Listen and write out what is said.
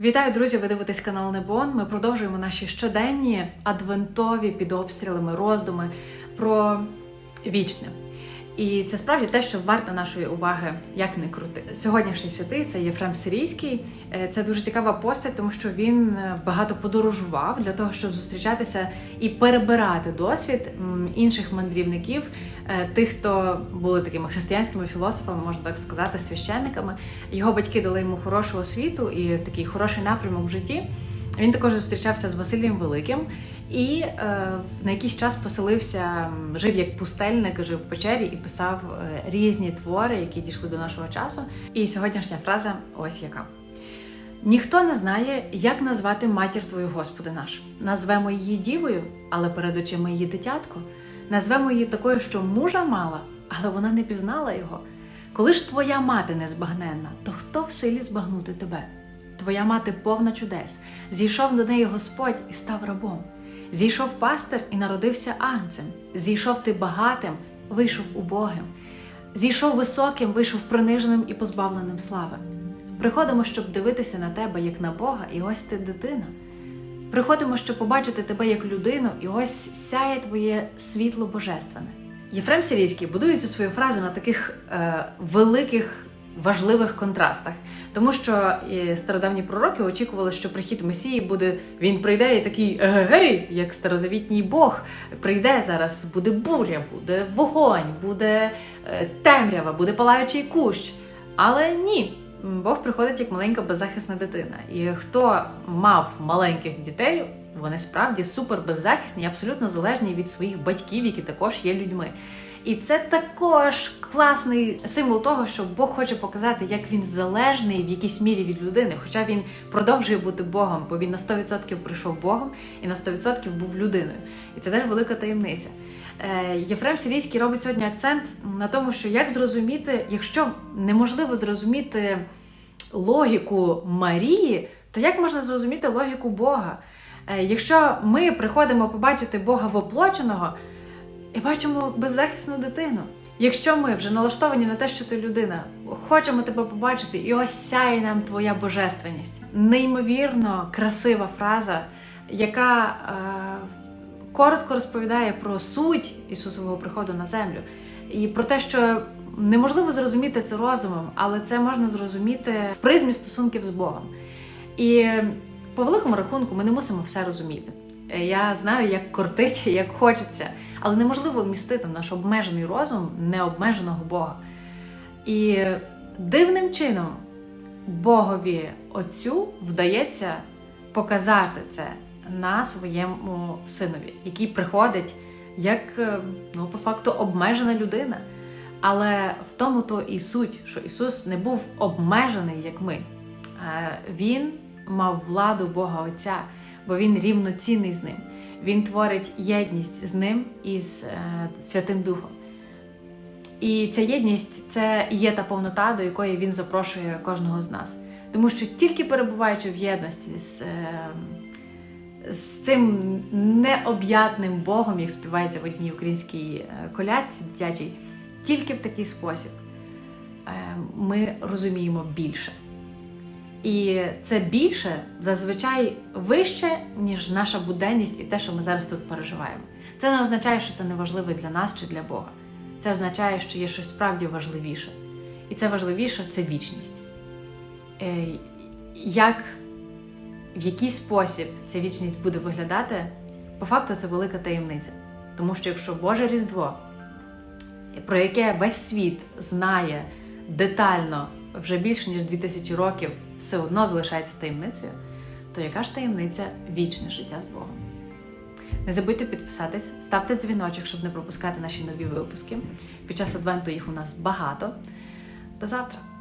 Вітаю, друзі! Ви дивитесь канал Небон. Ми продовжуємо наші щоденні адвентові під обстрілами роздуми про вічне. І це справді те, що варто нашої уваги, як не крути. Сьогоднішній святий це Єфрем Сирійський. Е, Це дуже цікава постать, тому що він е, багато подорожував для того, щоб зустрічатися і перебирати досвід інших мандрівників, е, тих, хто були такими християнськими філософами, можна так сказати, священниками. Його батьки дали йому хорошу освіту і такий хороший напрямок в житті. Він також зустрічався з Василієм Великим і е, на якийсь час поселився, жив як пустельник, жив в печері і писав е, різні твори, які дійшли до нашого часу. І сьогоднішня фраза ось яка. Ніхто не знає, як назвати матір твою, Господи наш. Назвемо її дівою, але перед очима її дитятко. Назвемо її такою, що мужа мала, але вона не пізнала його. Коли ж твоя мати незбагненна, то хто в силі збагнути тебе? Твоя мати повна чудес. Зійшов до неї Господь і став рабом. Зійшов пастир і народився агнцем. Зійшов ти багатим, вийшов убогим. Зійшов високим, вийшов приниженим і позбавленим слави. Приходимо, щоб дивитися на тебе як на Бога, і ось ти дитина. Приходимо, щоб побачити тебе як людину, і ось сяє твоє світло божественне. Єфрем Сирійський будує цю свою фразу на таких е, великих важливих контрастах, тому що стародавні пророки очікували, що прихід Месії буде. Він прийде і такий гей, як старозавітній Бог. Прийде зараз, буде буря, буде вогонь, буде е, темрява, буде палаючий кущ. Але ні. Бог приходить як маленька беззахисна дитина. І хто мав маленьких дітей, вони справді супер беззахисні, і абсолютно залежні від своїх батьків, які також є людьми. І це також класний символ того, що Бог хоче показати, як він залежний в якійсь мірі від людини, хоча він продовжує бути Богом, бо він на 100% прийшов Богом і на 100% був людиною. І це теж велика таємниця. Е, Єфрем Сирійський робить сьогодні акцент на тому, що як зрозуміти, якщо неможливо зрозуміти логіку Марії, то як можна зрозуміти логіку Бога? Е, Якщо ми приходимо побачити Бога воплоченого і бачимо беззахисну дитину. Якщо ми вже налаштовані на те, що ти людина, хочемо тебе побачити, і ось сяє нам твоя божественність. Неймовірно красива фраза, яка е, коротко розповідає про суть Ісусового приходу на землю і про те, що неможливо зрозуміти це розумом, але це можна зрозуміти в призмі стосунків з Богом. І по великому рахунку ми не мусимо все розуміти. Е, Я знаю, як кортить, як хочеться, але неможливо вмістити в наш обмежений розум необмеженого Бога. І дивним чином Богові Отцю вдається показати це на своєму синові, який приходить як е, ну, по факту обмежена людина. Але в тому то і суть, що Ісус не був обмежений, як ми. Е, Він мав владу Бога Отця, бо Він рівноцінний з ним. Він творить єдність з ним і з е, Святим Духом. І ця єдність це є та повнота, до якої він запрошує кожного з нас. Тому що тільки перебуваючи в єдності з, е, з цим необ'ятним Богом, як співається в одній українській е, колядці дитячій, тільки в такий спосіб ми розуміємо більше. І це більше зазвичай вище, ніж наша буденність і те, що ми зараз тут переживаємо. Це не означає, що це не важливо для нас чи для Бога. Це означає, що є щось справді важливіше. І це важливіше це вічність. Е, Як в який спосіб ця вічність буде виглядати, по факту це велика таємниця. Тому що якщо Боже Різдво, про яке весь світ знає детально вже більше ніж 2000 років, все одно залишається таємницею, то яка ж таємниця вічне життя з Богом? Не забудьте підписатись, ставте дзвіночок, щоб не пропускати наші нові випуски. Під час адвенту їх у нас багато. До завтра!